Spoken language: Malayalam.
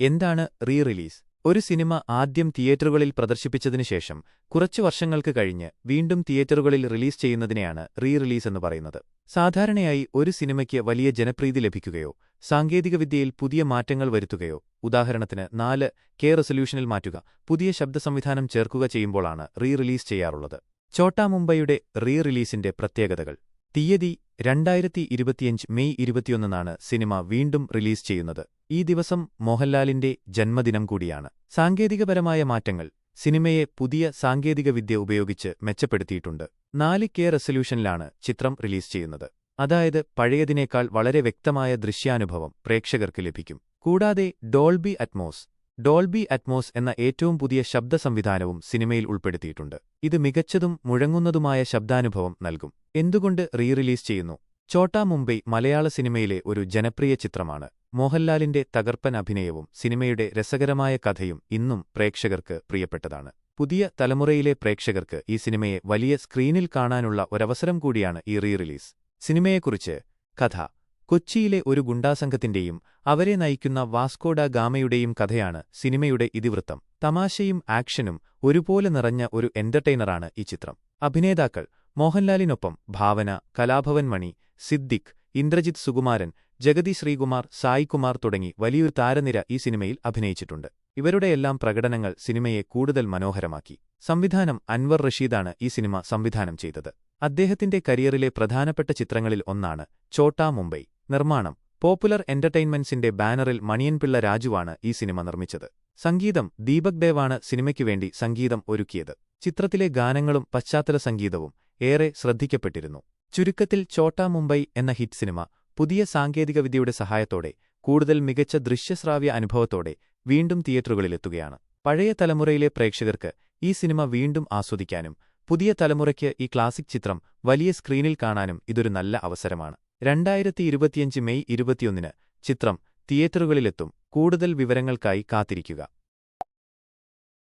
എന്താണ് റീ റിലീസ് ഒരു സിനിമ ആദ്യം തിയേറ്ററുകളിൽ പ്രദർശിപ്പിച്ചതിനുശേഷം കുറച്ചു വർഷങ്ങൾക്ക് കഴിഞ്ഞ് വീണ്ടും തിയേറ്ററുകളിൽ റിലീസ് ചെയ്യുന്നതിനെയാണ് റീ റിലീസ് എന്ന് പറയുന്നത്. സാധാരണയായി ഒരു സിനിമയ്ക്ക് വലിയ ജനപ്രീതി ലഭിക്കുകയോ സാങ്കേതികവിദ്യയിൽ പുതിയ മാറ്റങ്ങൾ വരുത്തുകയോ ഉദാഹരണത്തിന് നാല് കെ റെസൊല്യൂഷനിൽ മാറ്റുക പുതിയ ശബ്ദ സംവിധാനം ചേർക്കുക ചെയ്യുമ്പോഴാണ് റീ റിലീസ് ചെയ്യാറുള്ളത്. ചോട്ടാ മുംബൈയുടെ റീ റിലീസിന്റെ പ്രത്യേകതകൾ. തീയതി രണ്ടായിരത്തി ഇരുപത്തിയഞ്ച് മെയ് ഇരുപത്തിയൊന്നിനാണ് സിനിമ വീണ്ടും റിലീസ് ചെയ്യുന്നത്. ഈ ദിവസം മോഹൻലാലിന്റെ ജന്മദിനം കൂടിയാണ്. സാങ്കേതികപരമായ മാറ്റങ്ങൾ സിനിമയെ പുതിയ സാങ്കേതികവിദ്യ ഉപയോഗിച്ച് മെച്ചപ്പെടുത്തിയിട്ടുണ്ട്. നാല് കെ റെസൊല്യൂഷനിലാണ് ചിത്രം റിലീസ് ചെയ്യുന്നത്. അതായത് പഴയതിനേക്കാൾ വളരെ വ്യക്തമായ ദൃശ്യാനുഭവം പ്രേക്ഷകർക്ക് ലഭിക്കും. കൂടാതെ ഡോൾബി അറ്റ്മോസ് ഡോൾബി അറ്റ്മോസ് എന്ന ഏറ്റവും പുതിയ ശബ്ദ സംവിധാനവും സിനിമയിൽ ഉൾപ്പെടുത്തിയിട്ടുണ്ട്. ഇത് മികച്ചതും മുഴങ്ങുന്നതുമായ ശബ്ദാനുഭവം നൽകും. എന്തുകൊണ്ട് റീ റിലീസ് ചെയ്യുന്നു? ചോട്ടാ മുംബൈ മലയാള സിനിമയിലെ ഒരു ജനപ്രിയ ചിത്രമാണ്. മോഹൻലാലിന്റെ തകർപ്പൻ അഭിനയവും സിനിമയുടെ രസകരമായ കഥയും ഇന്നും പ്രേക്ഷകർക്ക് പ്രിയപ്പെട്ടതാണ്. പുതിയ തലമുറയിലെ പ്രേക്ഷകർക്ക് ഈ സിനിമയെ വലിയ സ്ക്രീനിൽ കാണാനുള്ള ഒരവസരം കൂടിയാണ് ഈ റീ റിലീസ് സിനിമയെക്കുറിച്ച് കഥ. കൊച്ചിയിലെ ഒരു ഗുണ്ടാസംഘത്തിന്റെയും അവരെ നയിക്കുന്ന വാസ്കോഡ ഗാമയുടെയും കഥയാണ് സിനിമയുടെ ഇതിവൃത്തം. തമാശയും ആക്ഷനും ഒരുപോലെ നിറഞ്ഞ ഒരു എന്റർടൈനറാണ് ഈ ചിത്രം. അഭിനേതാക്കൾ മോഹൻലാലിനൊപ്പം ഭാവന കലാഭവൻ മണി സിദ്ദിഖ് ഇന്ദ്രജിത് സുകുമാരൻ ജഗതി ശ്രീകുമാർ സായികുമാർ തുടങ്ങി വലിയൊരു താരനിര ഈ സിനിമയിൽ അഭിനയിച്ചിട്ടുണ്ട്. ഇവരുടെയെല്ലാം പ്രകടനങ്ങൾ സിനിമയെ കൂടുതൽ മനോഹരമാക്കി. സംവിധാനം അൻവർ റഷീദാണ് ഈ സിനിമ സംവിധാനം ചെയ്തത്. അദ്ദേഹത്തിന്റെ കരിയറിലെ പ്രധാനപ്പെട്ട ചിത്രങ്ങളിൽ ഒന്നാണ് ചോട്ടാ മുംബൈ. നിർമ്മാണം പോപ്പുലർ എന്റർടൈൻമെന്റ്സിന്റെ ബാനറിൽ മണിയൻപിള്ള രാജുവാണ് ഈ സിനിമ നിർമ്മിച്ചത്. സംഗീതം ദീപക് ദേവാണ് സിനിമയ്ക്കുവേണ്ടി സംഗീതം ഒരുക്കിയത്. ചിത്രത്തിലെ ഗാനങ്ങളും പശ്ചാത്തല സംഗീതവും ഏറെ ശ്രദ്ധിക്കപ്പെട്ടിരുന്നു. ചുരുക്കത്തിൽ ചോട്ടാ മുംബൈ എന്ന ഹിറ്റ് സിനിമ പുതിയ സാങ്കേതികവിദ്യയുടെ സഹായത്തോടെ കൂടുതൽ മികച്ച ദൃശ്യശ്രാവ്യ അനുഭവത്തോടെ വീണ്ടും തിയേറ്ററുകളിലെത്തുകയാണ്. പഴയ തലമുറയിലെ പ്രേക്ഷകർക്ക് ഈ സിനിമ വീണ്ടും ആസ്വദിക്കാനും പുതിയ തലമുറയ്ക്ക് ഈ ക്ലാസിക് ചിത്രം വലിയ സ്ക്രീനിൽ കാണാനും ഇതൊരു നല്ല അവസരമാണ്. രണ്ടായിരത്തി ഇരുപത്തിയഞ്ച് മെയ് ഇരുപത്തിയൊന്നിന് ചിത്രം തിയേറ്ററുകളിലെത്തും. കൂടുതൽ വിവരങ്ങൾക്കായി കാത്തിരിക്കുക.